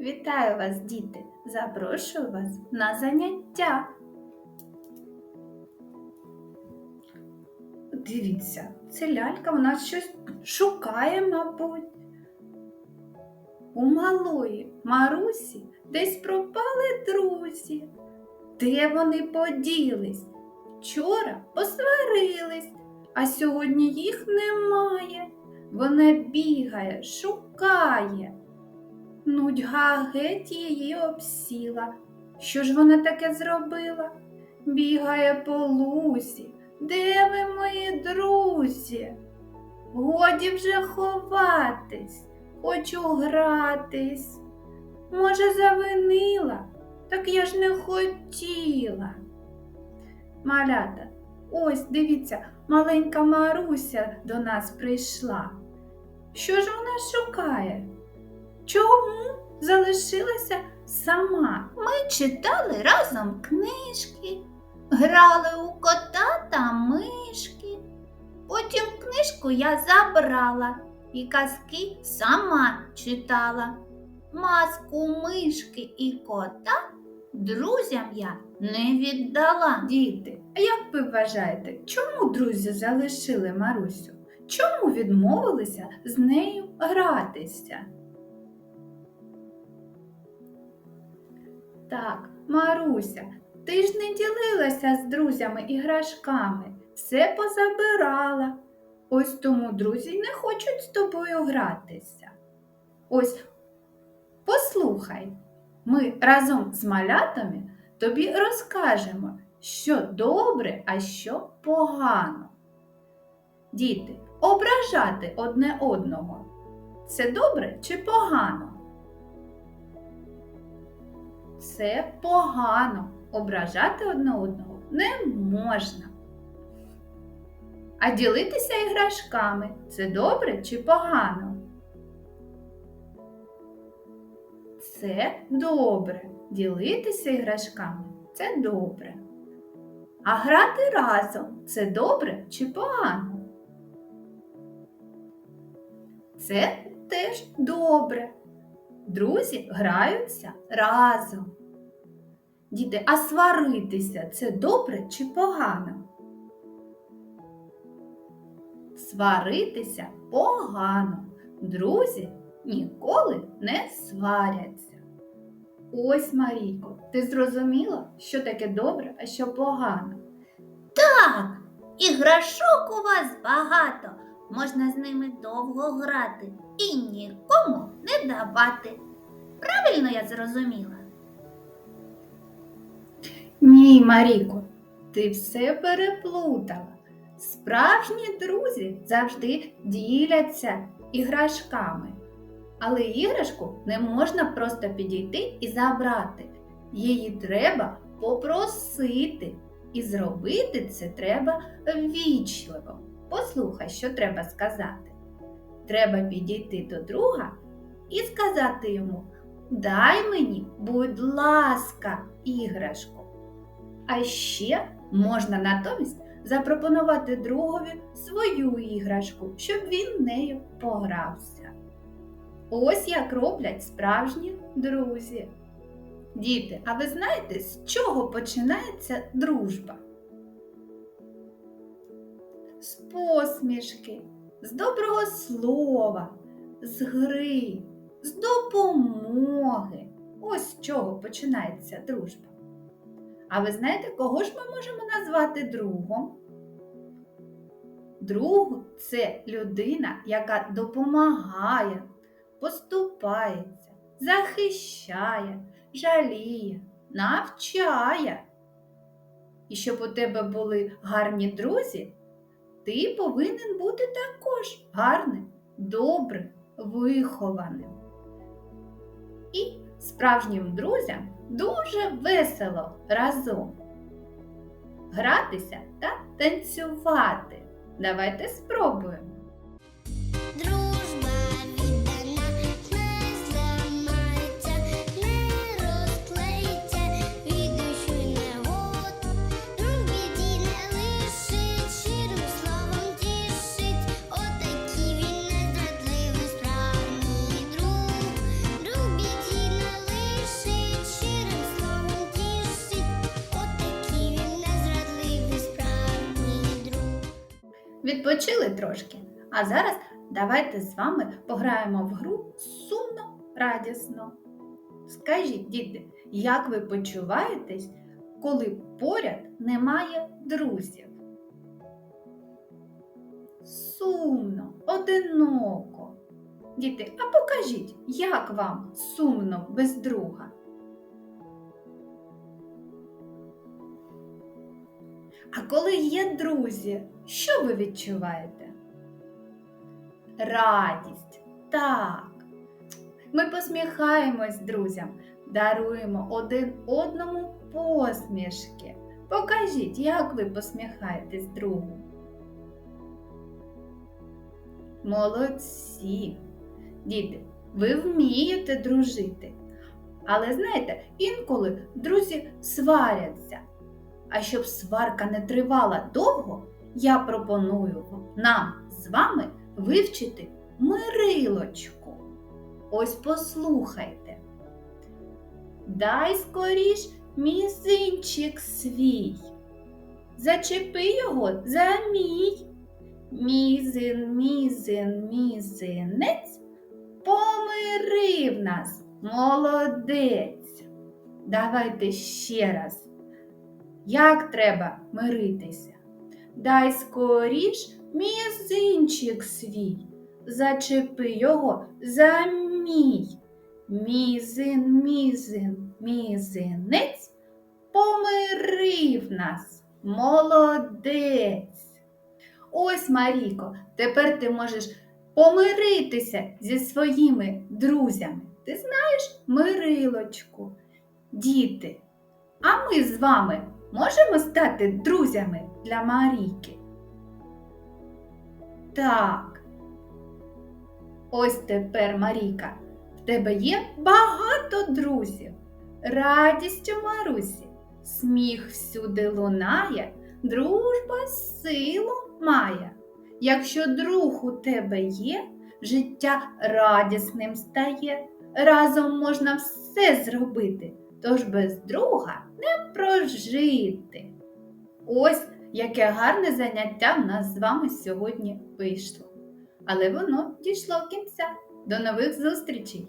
Вітаю вас, діти! Запрошую вас на заняття. Дивіться, це лялька у нас щось шукає, мабуть. У малої Марусі десь пропали друзі. Де вони поділись? Вчора посварились, а сьогодні їх немає. Вона бігає, шукає. Нудьга геть її обсіла. Що ж вона таке зробила? Бігає по лусі. Де ви, мої друзі? Годі вже ховатись, хочу гратись. Може, завинила, так я ж не хотіла. Малята, ось дивіться, маленька Маруся до нас прийшла. Що ж вона шукає? Залишилася сама? Ми читали разом книжки, грали у кота та мишки. Потім книжку я забрала і казки сама читала. Маску мишки і кота друзям я не віддала. Діти, а як ви вважаєте, чому друзі залишили Марусю? Чому відмовилися з нею гратися? Так, Маруся, ти ж не ділилася з друзями іграшками, все позабирала. Ось тому друзі не хочуть з тобою гратися. Ось послухай, ми разом з малятами тобі розкажемо, що добре, а що погано. Діти, ображати одне одного це добре чи погано? Це погано. Ображати одне одного не можна. А ділитися іграшками це добре чи погано? Це добре. Ділитися іграшками це добре. А грати разом це добре чи погано? Це теж добре. Друзі граються разом. Діти, а сваритися це добре чи погано? Сваритися погано. Друзі ніколи не сваряться. Ось, Марійко, ти зрозуміла, що таке добре, а що погано? Так, іграшок у вас багато. Можна з ними довго грати і нікому не давати. Правильно я зрозуміла? Ні, Маріко, ти все переплутала. Справжні друзі завжди діляться іграшками. Але іграшку не можна просто підійти і забрати. Її треба попросити. І зробити це треба ввічливо. Послухай, що треба сказати. Треба підійти до друга і сказати йому: Дай мені, будь ласка, іграшку. А ще можна натомість запропонувати другові свою іграшку, щоб він нею погрався. Ось як роблять справжні друзі. Діти, а ви знаєте, з чого починається дружба? З посмішки, з доброго слова, з гри, з допомоги. Ось з чого починається дружба. А ви знаєте, кого ж ми можемо назвати другом? Друг це людина, яка допомагає, поступається, захищає, жаліє, навчає. І щоб у тебе були гарні друзі, ти повинен бути також гарним, добрим, вихованим. І справжнім друзям дуже весело разом гратися та танцювати. Давайте спробуємо. Відпочили трошки. А зараз давайте з вами пограємо в гру сумно, радісно. Скажіть, діти, як ви почуваєтесь, коли поряд немає друзів? Сумно, одиноко. Діти, а покажіть, як вам сумно без друга? А коли є друзі, що ви відчуваєте? Радість. Так. Ми посміхаємось друзям, даруємо один одному посмішки. Покажіть, як ви посміхаєтесь другу. Молодці. Діти, ви вмієте дружити. Але знаєте, інколи друзі сваряться. А щоб сварка не тривала довго, я пропоную нам з вами вивчити мирилочку. Ось послухайте. Дай скоріш мізинчик свій. Зачепи його за мій. Мізин, мізин, мізинець помирив нас, молодець. Давайте ще раз. Як треба миритися? Дай скоріш мізинчик свій, зачепи його за мій. Мізин, мізин, мізинець помирив нас, молодець. Ось, Маріко, тепер ти можеш помиритися зі своїми друзями. Ти знаєш мирилочку. Діти, а ми з вами можемо стати друзями для Марійки? Так. Ось тепер, Марійка, в тебе є багато друзів. Радість у Марусі, сміх всюди лунає, дружба силу має. Якщо друг у тебе є, життя радісним стає. Разом можна все зробити, тож без друга не прожити. Ось яке гарне заняття в нас з вами сьогодні вийшло. Але воно дійшло кінця. До нових зустрічей!